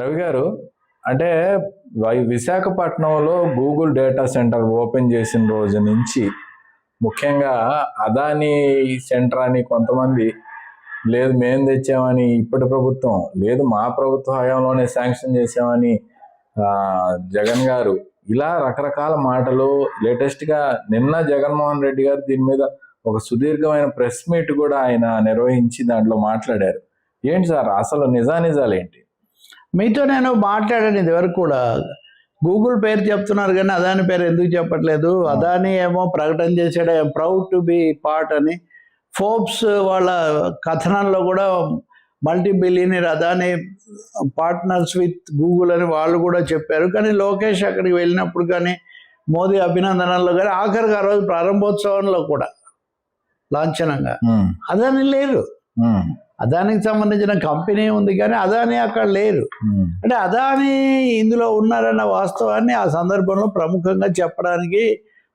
రవి గారు అంటే వై- విశాఖపట్నంలో గూగుల్ డేటా సెంటర్ ఓపెన్ చేసిన రోజు నుంచి ముఖ్యంగా అదాని సెంటర్ అని కొంతమంది లేదు మేము తెచ్చామని ఇప్పటి ప్రభుత్వం లేదు మా ప్రభుత్వ హయాంలోనే శాంక్షన్ చేసామని జగన్ గారు ఇలా రకరకాల మాటలు లేటెస్ట్గా నిన్న జగన్మోహన్ రెడ్డి గారు దీని మీద ఒక సుదీర్ఘమైన ప్రెస్ మీట్ కూడా ఆయన నిర్వహించి దాంట్లో మాట్లాడారు. ఏంటి సార్ అసలు నిజానిజాలు ఏంటి మీతో నేను మాట్లాడాను ఇదివరకు కూడా. గూగుల్ పేరు చెప్తున్నారు కానీ అదాని పేరు ఎందుకు చెప్పట్లేదు? అదాని ఏమో ప్రకటన చేశాడు ప్రౌడ్ టు బి పార్ట్ అని. ఫోర్బ్స్ వాళ్ళ కథనంలో కూడా multi billionaire Adani partners with Google అని వాళ్ళు కూడా చెప్పారు. కానీ లోకేష్ అక్కడికి వెళ్ళినప్పుడు కానీ మోదీ అభినందనలో కానీ ఆఖరికి ఆ రోజు ప్రారంభోత్సవంలో కూడా లాంఛనంగా. అదాని లేరు. అదానికి సంబంధించిన కంపెనీ ఉంది కానీ అదాని అక్కడ లేరు. అంటే అదాని ఇందులో ఉన్నారన్న వాస్తవాన్ని ఆ సందర్భంలో ప్రముఖంగా చెప్పడానికి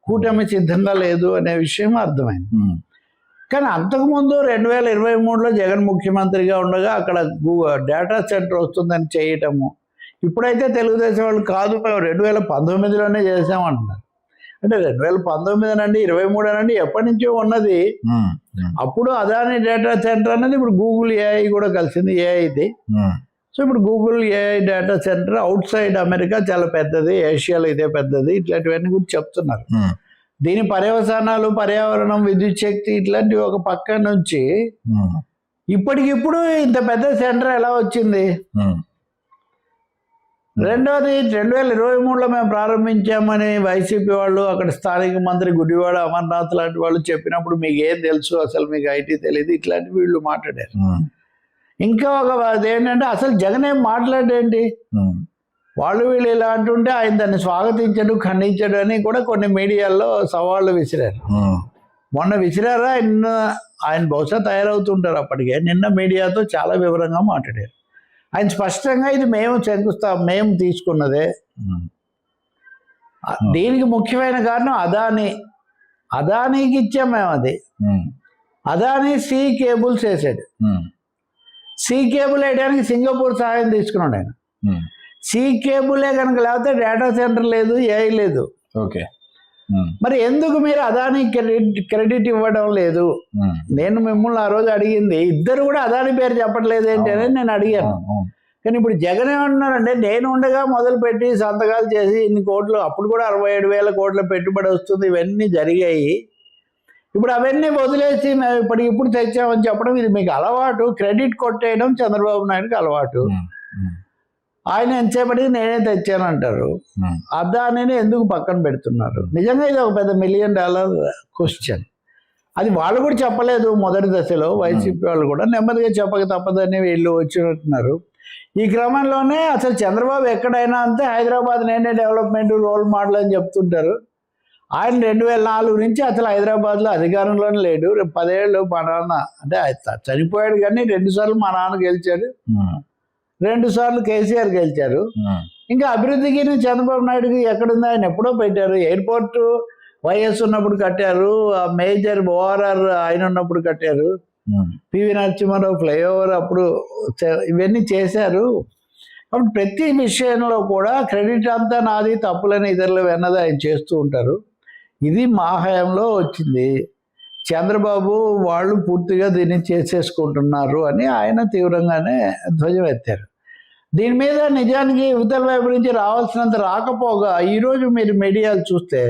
కూటమి సిద్ధంగా లేదు అనే విషయం అర్థమైంది. కానీ అంతకుముందు రెండు వేల ఇరవై మూడులో జగన్ ముఖ్యమంత్రిగా ఉండగా అక్కడ డేటా సెంటర్ వస్తుందని చేయటము. ఇప్పుడైతే తెలుగుదేశం వాళ్ళు కాదు మేము రెండు వేల పంతొమ్మిదిలోనే చేసామంటున్నారు అంటే రెండు వేల పంతొమ్మిది అనండి ఇరవై మూడు అనండి ఎప్పటి నుంచో ఉన్నది అప్పుడు అదాని డేటా సెంటర్ అనేది ఇప్పుడు గూగుల్ ఏఐ కూడా కలిసింది ఏఐది సో ఇప్పుడు Google AI data center outside America చాలా పెద్దది ఏషియాలో ఇదే పెద్దది ఇట్లాంటివన్నీ కూడా చెప్తున్నారు. దీని పర్యవసానాలు పర్యావరణం విద్యుత్ శక్తి ఇట్లాంటివి ఒక పక్క నుంచి ఇప్పటికిప్పుడు ఇంత పెద్ద సెంటర్ ఎలా వచ్చింది? రెండోది రెండు వేల ఇరవై మూడులో మేము ప్రారంభించామని వైసీపీ వాళ్ళు అక్కడ స్థానిక మంత్రి గుడివాడ అమర్నాథ్ లాంటి వాళ్ళు చెప్పినప్పుడు మీకు ఏం తెలుసు అసలు మీకు ఐటీ తెలియదు ఇట్లాంటి వీళ్ళు మాట్లాడారు. ఉమ్, ఇంకా ఒక అదేంటంటే అసలు జగన్ ఏం మాట్లాడేంటి? ఉమ్, వాళ్ళు వీళ్ళు ఇలా అంటుంటే ఆయన దాన్ని స్వాగతించడు ఖండించడు అని కూడా కొన్ని మీడియాల్లో సవాళ్ళు విసిరారు. మొన్న విసిరారా? నిన్న ఆయన బహుశా తయారవుతుంటారు అప్పటికే. నిన్న మీడియాతో చాలా వివరంగా మాట్లాడారు. ఆయన స్పష్టంగా ఇది మేము శంకుస్థా మేము తీసుకున్నదే. దీనికి ముఖ్యమైన కారణం అదాని. అదానీకి ఇచ్చాం మేము అది. అదాని సి కేబుల్స్ వేసాడు. సి కేబుల్ వేయడానికి సింగపూర్ సహాయం తీసుకున్నాడు ఆయన. సి కేబులే కనుక లేకపోతే డేటా సెంటర్ లేదు ఏఐ లేదు. ఓకే. మరి ఎందుకు మీరు అదాని క్రెడిట్ క్రెడిట్ ఇవ్వడం లేదు? నేను మిమ్మల్ని ఆ రోజు అడిగింది. ఇద్దరు కూడా అదాని పేరు చెప్పట్లేదు ఏంటి అని నేను అడిగాను. కానీ ఇప్పుడు జగన్ ఏమంటున్నారంటే నేను ఉండగా మొదలుపెట్టి సంతకాలు చేసి ఇన్ని కోట్లు అప్పుడు కూడా అరవై ఏడు వేల కోట్ల పెట్టుబడి వస్తుంది ఇవన్నీ జరిగాయి. ఇప్పుడు అవన్నీ వదిలేసి మేము ఇప్పటికి ఇప్పుడు తెచ్చామని చెప్పడం ఇది మీకు అలవాటు. క్రెడిట్ కొట్టేయడం చంద్రబాబు నాయుడుకి అలవాటు. ఆయన ఎంతసేపటికి నేనే తెచ్చానంటారు. అదానిని ఎందుకు పక్కన పెడుతున్నారు? నిజంగా ఇది ఒక పెద్ద మిలియన్ డాలర్ క్వశ్చన్ అది వాళ్ళు కూడా చెప్పలేదు మొదటి దశలో వైసీపీ వాళ్ళు కూడా. నెమ్మదిగా చెప్పక తప్పదని వీళ్ళు వచ్చినట్టున్నారు. ఈ క్రమంలోనే అసలు చంద్రబాబు ఎక్కడైనా అంతే హైదరాబాద్ నేనే డెవలప్మెంట్ రోల్ మోడల్ అని చెప్తుంటారు. ఆయన రెండు వేల నాలుగు నుంచి అసలు హైదరాబాద్లో అధికారంలోనే లేడు. రేపు పదేళ్ళు మా నాన్న అంటే చనిపోయాడు కానీ రెండు సార్లు మా నాన్న గెలిచాడు. రెండు సార్లు కేసీఆర్ గెలిచారు. ఇంకా అభివృద్ధికి చంద్రబాబు నాయుడుకి ఎక్కడుంది ఆయన ఎప్పుడో పెట్టారు. ఎయిర్పోర్ట్ వైఎస్ ఉన్నప్పుడు కట్టారు. ఆ మేజర్ ఓఆర్ఆర్ ఆయన ఉన్నప్పుడు కట్టారు. పివి నరసింహారావు ఫ్లైఓవర్ అప్పుడు ఇవన్నీ చేశారు. కాబట్టి ప్రతి విషయంలో కూడా క్రెడిట్ అంతా నాది తప్పులని ఇతరులు అన్నది ఆయన చేస్తూ ఉంటారు. ఇది మా హయాంలో వచ్చింది. చంద్రబాబు వాళ్ళు పూర్తిగా దీన్ని చేసేసుకుంటున్నారు అని ఆయన తీవ్రంగానే ధ్వజం ఎత్తారు. దీని మీద నిజానికి యువతల వైపు నుంచి రావాల్సినంత రాకపోగా ఈరోజు మీరు మీడియాలు చూస్తే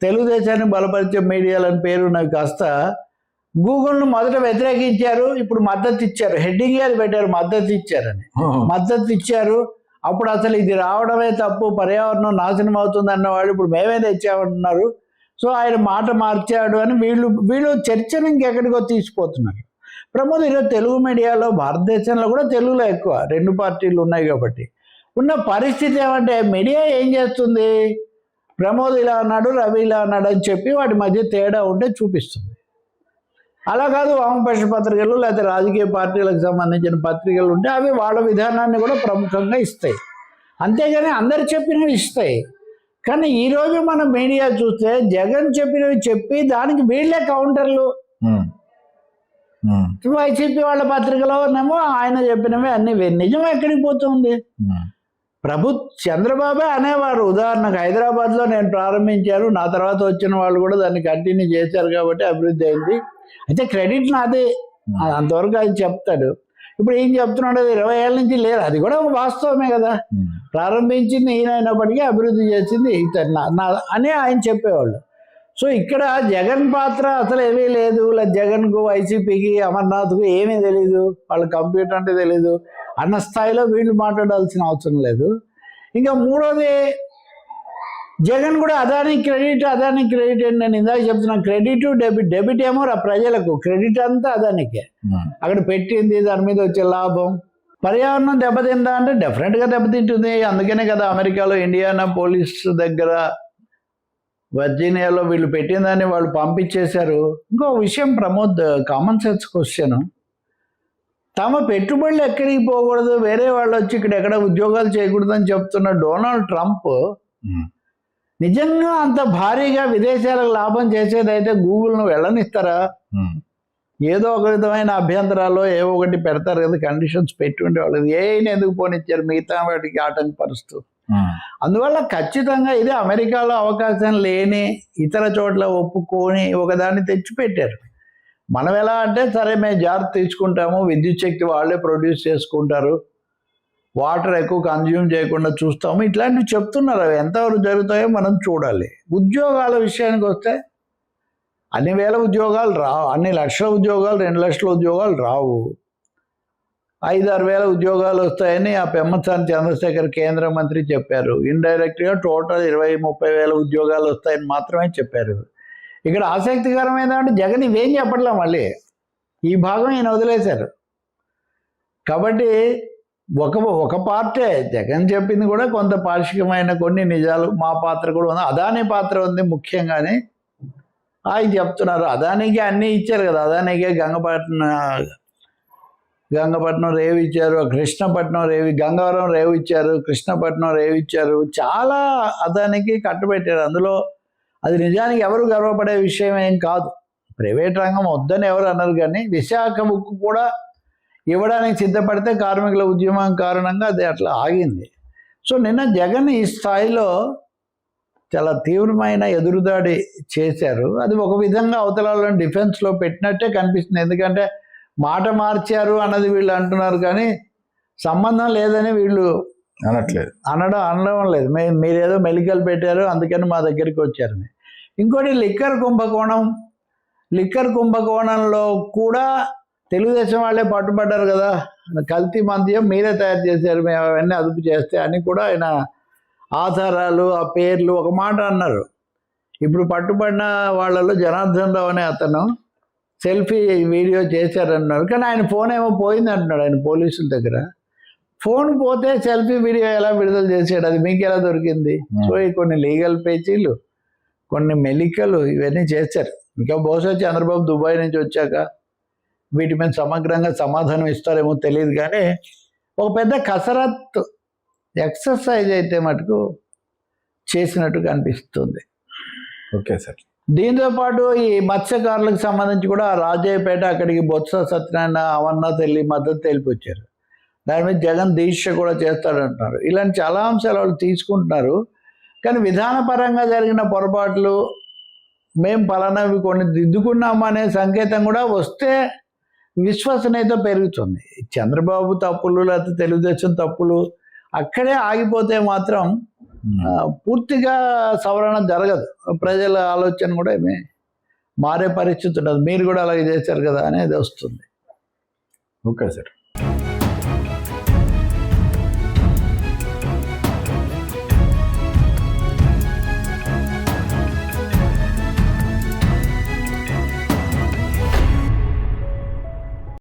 తెలుగుదేశాన్ని బలపరిచే మీడియాలని పేరున్నవి కాస్త గూగుల్ను మొదట వ్యతిరేకించారు ఇప్పుడు మద్దతు ఇచ్చారు హెడ్డింగ్ అది పెట్టారు మద్దతు ఇచ్చారని. మద్దతు ఇచ్చారు అప్పుడు అసలు ఇది రావడమే తప్పు పర్యావరణం నాశనం అవుతుంది అన్నవాళ్ళు ఇప్పుడు మేమే తెచ్చామంటున్నారు సో ఆయన మాట మార్చాడు అని వీళ్ళు వీళ్ళు చర్చను ఇంకెక్కడికో తీసిపోతున్నారు. ప్రమోద్ ఈరోజు తెలుగు మీడియాలో భారతదేశంలో కూడా తెలుగులో ఎక్కువ రెండు పార్టీలు ఉన్నాయి కాబట్టి. ఉన్న పరిస్థితి ఏమంటే మీడియా ఏం చేస్తుంది? ప్రమోద్ ఇలా అన్నాడు రవి ఇలా అన్నాడు అని చెప్పి వాటి మధ్య తేడా ఉంటే చూపిస్తుంది. అలా కాదు వామపక్ష పత్రికలు లేకపోతే రాజకీయ పార్టీలకు సంబంధించిన పత్రికలు ఉంటే అవి వాళ్ళ విధానాన్ని కూడా ప్రముఖంగా ఇస్తాయి. అంతేగాని అందరు చెప్పినవి ఇస్తాయి. కానీ ఈరోజు మన మీడియా చూస్తే జగన్ చెప్పినవి చెప్పి దానికి వీళ్ళే కౌంటర్లు. వైసీపీ వాళ్ళ పత్రికలోనేమో ఆయన చెప్పినవి అన్ని నిజం ఎక్కడికి పోతుంది? ప్రభు చంద్రబాబే అనేవారు. ఉదాహరణకు హైదరాబాద్లో నేను ప్రారంభించారు నా తర్వాత వచ్చిన వాళ్ళు కూడా దాన్ని కంటిన్యూ చేశారు కాబట్టి అభివృద్ధి అయింది. అయితే క్రెడిట్ నాదే. అంతవరకు అది చెప్తాడు. ఇప్పుడు ఏం చెప్తున్నాడు? ఇరవై ఏళ్ళ నుంచి లేదు. అది కూడా ఒక వాస్తవమే కదా. ప్రారంభించింది ఈయన అయినప్పటికీ అభివృద్ధి చేసింది ఇతను. నా- అని ఆయన చెప్పేవాళ్ళు. సో ఇక్కడ జగన్ పాత్ర అసలు ఏమీ లేదు. జగన్కు వైసీపీకి అమర్నాథ్కు ఏమీ తెలీదు. వాళ్ళ కంప్యూటర్ అంటే తెలీదు. అన్న స్థాయిలో వీళ్ళు మాట్లాడాల్సిన అవసరం లేదు. ఇంకా మూడోది జగన్ కూడా అదాని క్రెడిట్ అదాని క్రెడిట్ అని నేను ఇందాక చెప్తున్నాను క్రెడిట్ డెబిట్ డెబిట్ ఏమో రా ప్రజలకు. క్రెడిట్ అంతా అదానికే. అక్కడ పెట్టింది దాని మీద వచ్చే లాభం. పర్యావరణం దెబ్బతిందా అంటే డెఫినెట్గా దెబ్బతింటుంది. అందుకనే కదా అమెరికాలో ఇండియానా పోలీస్ దగ్గర వర్జీనియాలో వీళ్ళు పెట్టిన దాన్ని వాళ్ళు పంపించేశారు. ఇంకో విషయం ప్రమోద్ కామన్ సెన్స్ క్వశ్చన్ తమ పెట్టుబడులు ఎక్కడికి పోకూడదు? వేరే వాళ్ళు వచ్చి ఇక్కడ ఎక్కడ ఉద్యోగాలు చేయకూడదని చెప్తున్న డొనాల్డ్ ట్రంప్ నిజంగా అంత భారీగా విదేశాలకు లాభం చేసేదైతే గూగుల్ను వెళ్ళనిస్తారా? ఏదో ఒక విధమైన అభ్యంతరాలు ఏవో ఒకటి పెడతారు కదా కండిషన్స్ పెట్టి ఉండేవాళ్ళు ఏం ఎందుకు పోనిచ్చారు మిగతా వాటికి ఆటంకపరుస్తూ అందువల్ల ఖచ్చితంగా ఇది అమెరికాలో అవకాశం లేని ఇతర చోట్ల ఒప్పుకొని ఒకదాన్ని తెచ్చిపెట్టారు. మనం ఎలా అంటే సరే మేము జాగ్రత్త తీసుకుంటాము. విద్యుత్ శక్తి వాళ్ళే ప్రొడ్యూస్ చేసుకుంటారు. వాటర్ ఎక్కువ కన్జ్యూమ్ చేయకుండా చూస్తాము. ఇట్లాంటివి చెప్తున్నారు. అవి ఎంతవరకు జరుగుతాయో మనం చూడాలి. ఉద్యోగాల విషయానికి వస్తే అన్ని వేల ఉద్యోగాలు రావు. అన్ని లక్షల ఉద్యోగాలు రెండు లక్షల ఉద్యోగాలు రావు. ఐదారు వేల ఉద్యోగాలు వస్తాయని ఆ పెమ్మసాని చంద్రశేఖర్ కేంద్ర మంత్రి చెప్పారు. ఇండైరెక్ట్గా టోటల్ ఇరవై ముప్పై వేల ఉద్యోగాలు వస్తాయని మాత్రమే చెప్పారు. ఇక్కడ ఆసక్తికరమైన అంటే జగన్ ఇవేం చెప్పట్లే మళ్ళీ? ఈ భాగం ఈయన వదిలేశారు. కాబట్టి ఒక ఒక పార్టే జగన్ చెప్పింది కూడా కొంత పార్షికమైన కొన్ని నిజాలు మా పాత్ర కూడా ఉంది. అదాని పాత్ర ఉంది ముఖ్యంగానే. ఆయన చెప్తున్నారు. అదానికి అన్నీ ఇచ్చారు కదా. అదానికే గంగపట్నం గంగపట్నం రేవు ఇచ్చారు. కృష్ణపట్నం రేవి గంగవరం రేవు ఇచ్చారు. కృష్ణపట్నం రేవు ఇచ్చారు. చాలా అదానికి కట్టుబెట్టారు. అందులో అది నిజానికి ఎవరు గర్వపడే విషయం ఏం కాదు. ప్రైవేట్ రంగం వద్దని ఎవరు అన్నారు కానీ విశాఖ ఉక్కు కూడా ఇవ్వడానికి సిద్ధపడితే కార్మికుల ఉద్యమం కారణంగా అది అట్లా ఆగింది. సో నిన్న జగన్ ఈ స్థాయిలో చాలా తీవ్రమైన ఎదురుదాడి చేశారు. అది ఒక విధంగా అవతలాలను డిఫెన్స్లో పెట్టినట్టే కనిపిస్తుంది. ఎందుకంటే మాట మార్చారు అన్నది వీళ్ళు అంటున్నారు కానీ సంబంధం లేదని వీళ్ళు అనట్లేదు. అనడం అనడం లేదు. మే మీరేదో మెలికలు పెట్టారు అందుకని మా దగ్గరికి వచ్చారని ఇంకోటి లిక్కర్ కుంభకోణం. లిక్కర్ కుంభకోణంలో కూడా తెలుగుదేశం వాళ్ళే పట్టుబడ్డారు కదా. కల్తీ మద్యం మీరే తయారు చేశారు. మేము అవన్నీ అదుపు చేస్తే అని కూడా ఆయన ఆధారాలు ఆ పేర్లు ఒక మాట అన్నారు. ఇప్పుడు పట్టుబడిన వాళ్ళలో జనార్దన్ రావు అనే అతను సెల్ఫీ వీడియో చేశారన్నారు. కానీ ఆయన ఫోన్ ఏమో పోయింది అంటున్నాడు ఆయన పోలీసుల దగ్గర. ఫోన్ పోతే సెల్ఫీ వీడియో ఎలా విడుదల చేసాడు అది మీకు ఎలా దొరికింది? సో ఈ కొన్ని లీగల్ పేచీలు కొన్ని మెలికలు ఇవన్నీ చేశారు. ఇంకా బహుశా చంద్రబాబు దుబాయ్ నుంచి వచ్చాక వీటి మీద సమగ్రంగా సమాధానం ఇస్తారేమో తెలియదు కానీ ఒక పెద్ద కసరత్తు ఎక్సర్సైజ్ అయితే మటుకు చేసినట్టు కనిపిస్తుంది. Okay sir. దీంతో పాటు ఈ మత్స్యకారులకు సంబంధించి కూడా రాజయ్యపేట అక్కడికి బొత్స సత్యనారాయణ అమర్నాథ్ వెళ్ళి మద్దతు తెలిపి వచ్చారు దాని మీద జగన్ దీక్ష కూడా చేస్తాడంటున్నారు. ఇలాంటి చాలా అంశాలు వాళ్ళు తీసుకుంటున్నారు. కానీ విధానపరంగా జరిగిన పొరపాట్లు మేము పలానావి కొన్ని దిద్దుకున్నాం అనే సంకేతం కూడా వస్తే విశ్వసనీయత పెరుగుతుంది. చంద్రబాబు తప్పులు లేకపోతే తెలుగుదేశం తప్పులు అక్కడే ఆగిపోతే మాత్రం పూర్తిగా సవరణ జరగదు. ప్రజల ఆలోచన కూడా ఏమి మారే పరిస్థితి ఉండదు. మీరు కూడా అలాగే చేశారు కదా అనేది వస్తుంది. Okay sir.